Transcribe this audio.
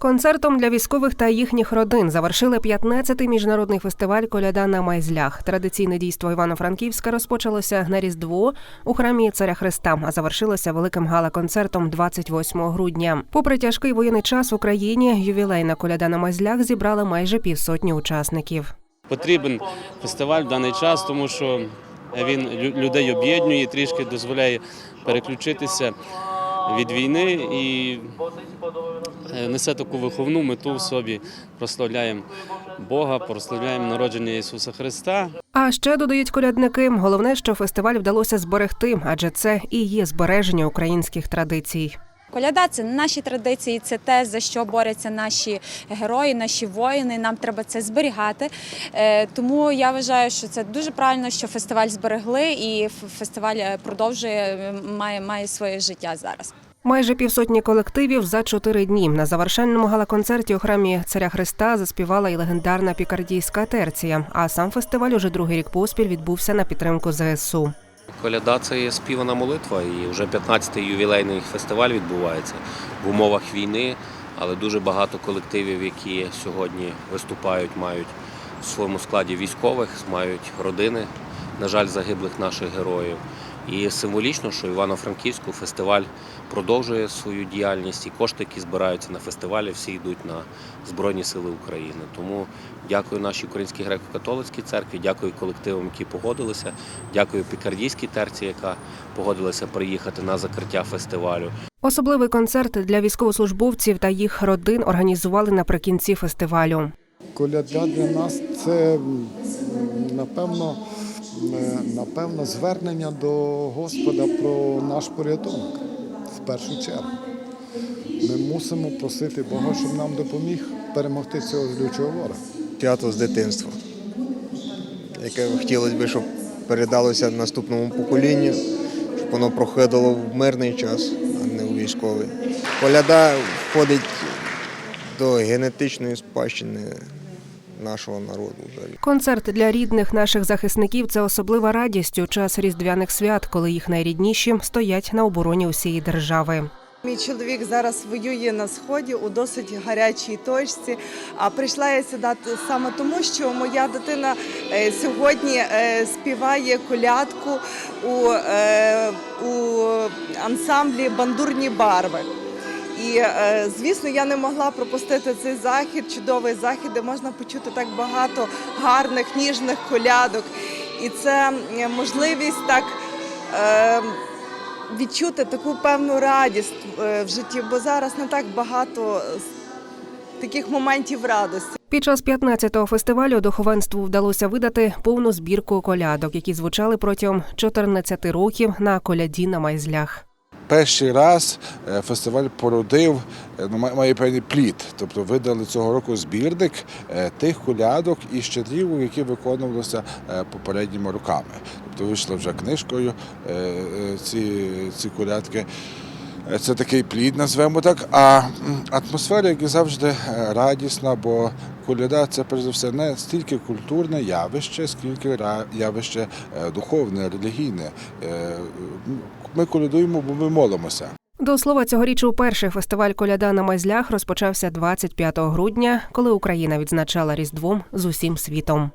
Концертом для військових та їхніх родин завершили 15-й міжнародний фестиваль Коляда на майзлях. Традиційне дійство Івано-Франківська розпочалося на Різдво у храмі Царя Христа, а завершилося великим гала-концертом 28 грудня. Попри тяжкий воєнний час в Україні, ювілейна коляда на майзлях зібрала майже півсотні учасників. Потрібен фестиваль в даний час, тому що він лю- людей об'єднує, трішки дозволяє переключитися від війни і е, несе таку виховну мету в собі. Прославляємо Бога, прославляємо народження Ісуса Христа. А ще додають колядники. Головне, що фестиваль вдалося зберегти, адже це і є збереження українських традицій. Коляда це наші традиції, це те, за що борються наші герої, наші воїни. Нам треба це зберігати. Е, Тому я вважаю, що це дуже правильно, що фестиваль зберегли, і фестиваль е, продовжує має, має своє життя зараз. Майже півсотні колективів за чотири дні. На завершальному галаконцерті у храмі Царя Христа заспівала і легендарна пікардійська терція. А сам фестиваль уже другий рік поспіль відбувся на підтримку ЗСУ. Коляда це є співана молитва, і вже 15-й ювілейний фестиваль відбувається в умовах війни, але дуже багато колективів, які сьогодні виступають, мають в своєму складі військових, мають родини, на жаль, загиблих наших героїв. І символічно, що Івано-Франківську фестиваль продовжує свою діяльність, і кошти, які збираються на фестивалі, всі йдуть на Збройні Сили України. Тому дякую нашій українській греко-католицькій церкві, дякую колективам, які погодилися, дякую Пікардійській терці, яка погодилася приїхати на закриття фестивалю. Особливий концерт для військовослужбовців та їх родин організували наприкінці фестивалю. Коляда для нас це напевно, напевно звернення до Господа про наш порятунок в першу чергу. Ми мусимо просити Бога, щоб нам допоміг перемогти цього злючого ворога. свято з дитинства, яке хотілося б, щоб передалося наступному поколінню, щоб воно проходило в мирний час, а не у військовий. Коляда входить до генетичної спадщини нашого народу. Концерт для рідних наших захисників це особлива радість у час різдвяних свят, коли їх найрідніші стоять на обороні усієї держави. Мій чоловік зараз воює на сході у досить гарячій точці. А прийшла я сюди саме тому, що моя дитина е, сьогодні е, співає колядку у, е, у ансамблі Бандурні барви. І е, звісно, я не могла пропустити цей захід, чудовий захід, де можна почути так багато гарних, ніжних колядок. І це можливість так. Е, відчути таку певну радість е, в житті, бо зараз не так багато таких моментів радості. Під час 15-го фестивалю духовенству вдалося видати повну збірку колядок, які звучали протягом 14 років на коляді на майзлях. Перший раз е, фестиваль породив, е, ну, має- певний плід. Тобто видали цього року збірник е, тих колядок і щедрів, які виконувалися попередніми роками. Тобто вийшла вже книжкою ці, ці колядки. Це такий плід, назвемо так. А атмосфера, як і завжди, е, радісна, бо коляда це перш за все не стільки культурне явище, скільки явище е, духовне, релігійне. Е, Ми колядуємо, бо ми молимося. До слова, цьогоріч уперше фестиваль коляда на майзлях розпочався 25 грудня, коли Україна відзначала Різдвом з усім світом.